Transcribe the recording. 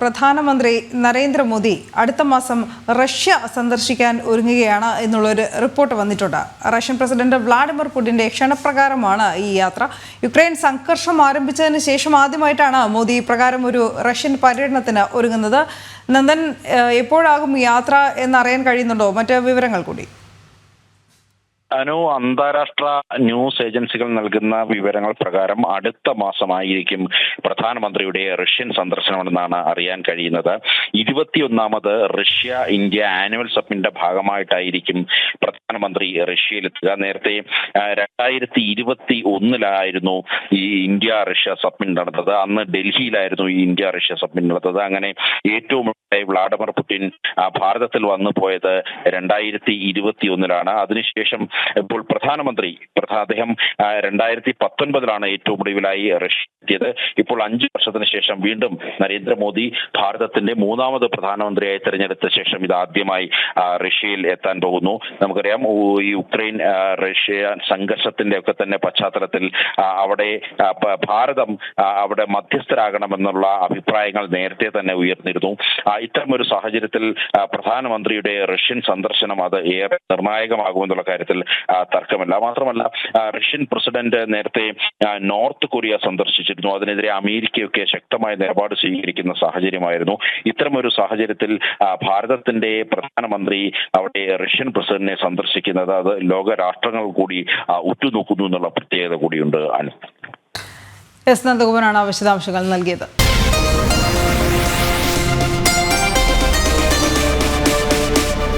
പ്രധാനമന്ത്രി നരേന്ദ്രമോദി അടുത്ത മാസം റഷ്യ സന്ദർശിക്കാൻ ഒരുങ്ങുകയാണ് എന്നുള്ളൊരു റിപ്പോർട്ട് വന്നിട്ടുണ്ട്. റഷ്യൻ പ്രസിഡന്റ് വ്ളാഡിമിർ പുടിന്റെ ക്ഷണപ്രകാരമാണ് ഈ യാത്ര. യുക്രൈൻ സംഘർഷം ആരംഭിച്ചതിന് ശേഷം ആദ്യമായിട്ടാണ് മോദി ഇപ്രകാരം ഒരു റഷ്യൻ പര്യടനത്തിന് ഒരുങ്ങുന്നത്. നന്ദൻ എപ്പോഴാകും യാത്ര എന്നറിയാൻ കഴിയുന്നുണ്ടോ? മറ്റ് വിവരങ്ങൾ കൂടി. അനു അന്താരാഷ്ട്ര ന്യൂസ് ഏജൻസികൾ നൽകുന്ന വിവരങ്ങൾ പ്രകാരം അടുത്ത മാസമായിരിക്കും പ്രധാനമന്ത്രിയുടെ റഷ്യൻ സന്ദർശനമെന്നാണ് അറിയാൻ കഴിയുന്നത്. ഇരുപത്തിയൊന്നാമത് റഷ്യ ഇന്ത്യ ആനുവൽ സമ്മിറ്റിന്റെ ഭാഗമായിട്ടായിരിക്കും പ്രധാനമന്ത്രി റഷ്യയിലെത്തുക. നേരത്തെ രണ്ടായിരത്തി ഇരുപത്തി ഒന്നിലായിരുന്നു ഈ ഇന്ത്യ റഷ്യ സബ്മിറ്റ് നടന്നത്. അന്ന് ഡൽഹിയിലായിരുന്നു ഈ ഇന്ത്യ റഷ്യ സബ്മിറ്റ് നടന്നത്. അങ്ങനെ ഏറ്റവും വ്ളാഡിമിർ പുടിൻ ഭാരതത്തിൽ വന്നു പോയത് രണ്ടായിരത്തി ഇരുപത്തി ഒന്നിലാണ് അതിനുശേഷം ഇപ്പോൾ പ്രധാനമന്ത്രി പ്രധാ- അദ്ദേഹം രണ്ടായിരത്തി പത്തൊൻപതിലാണ് ഏറ്റവും ഒടുവിലായി റഷ്യ എത്തിയത്. ഇപ്പോൾ അഞ്ചു വർഷത്തിന് ശേഷം വീണ്ടും നരേന്ദ്രമോദി ഭാരതത്തിന്റെ മൂന്നാമത് പ്രധാനമന്ത്രിയായി തെരഞ്ഞെടുത്ത ശേഷം ഇത് ആദ്യമായി റഷ്യയിൽ എത്താൻ പോകുന്നു. നമുക്കറിയാം ഈ ഉക്രൈൻ റഷ്യ സംഘർഷത്തിന്റെ ഒക്കെ തന്നെ പശ്ചാത്തലത്തിൽ അവിടെ ഭാരതം അവിടെ മധ്യസ്ഥരാകണമെന്നുള്ള അഭിപ്രായങ്ങൾ നേരത്തെ തന്നെ ഉയർന്നിരുന്നു. ഇത്തരം ഒരു സാഹചര്യത്തിൽ പ്രധാനമന്ത്രിയുടെ റഷ്യൻ സന്ദർശനം അത് ഏറെ നിർണായകമാകുമെന്നുള്ള കാര്യത്തിൽ തർക്കമല്ല. മാത്രമല്ല റഷ്യൻ പ്രസിഡന്റ് നേരത്തെ നോർത്ത് കൊറിയ സന്ദർശിച്ചിരുന്നു. അതിനെതിരെ അമേരിക്കയൊക്കെ ശക്തമായ നിലപാട് സ്വീകരിക്കുന്ന സാഹചര്യമായിരുന്നു. ഇത്തരമൊരു സാഹചര്യത്തിൽ ഭാരതത്തിന്റെ പ്രധാനമന്ത്രി അവിടെ റഷ്യൻ പ്രസിഡന്റിനെ സന്ദർശിക്കുന്നത് അത് ലോക രാഷ്ട്രങ്ങൾ കൂടി ഉറ്റുനോക്കുന്നു എന്നുള്ള പ്രത്യേകത കൂടിയുണ്ട് അനു എസ്. നന്ദകുമാറാണ് വിശദാംശങ്ങൾ നൽകിയത്.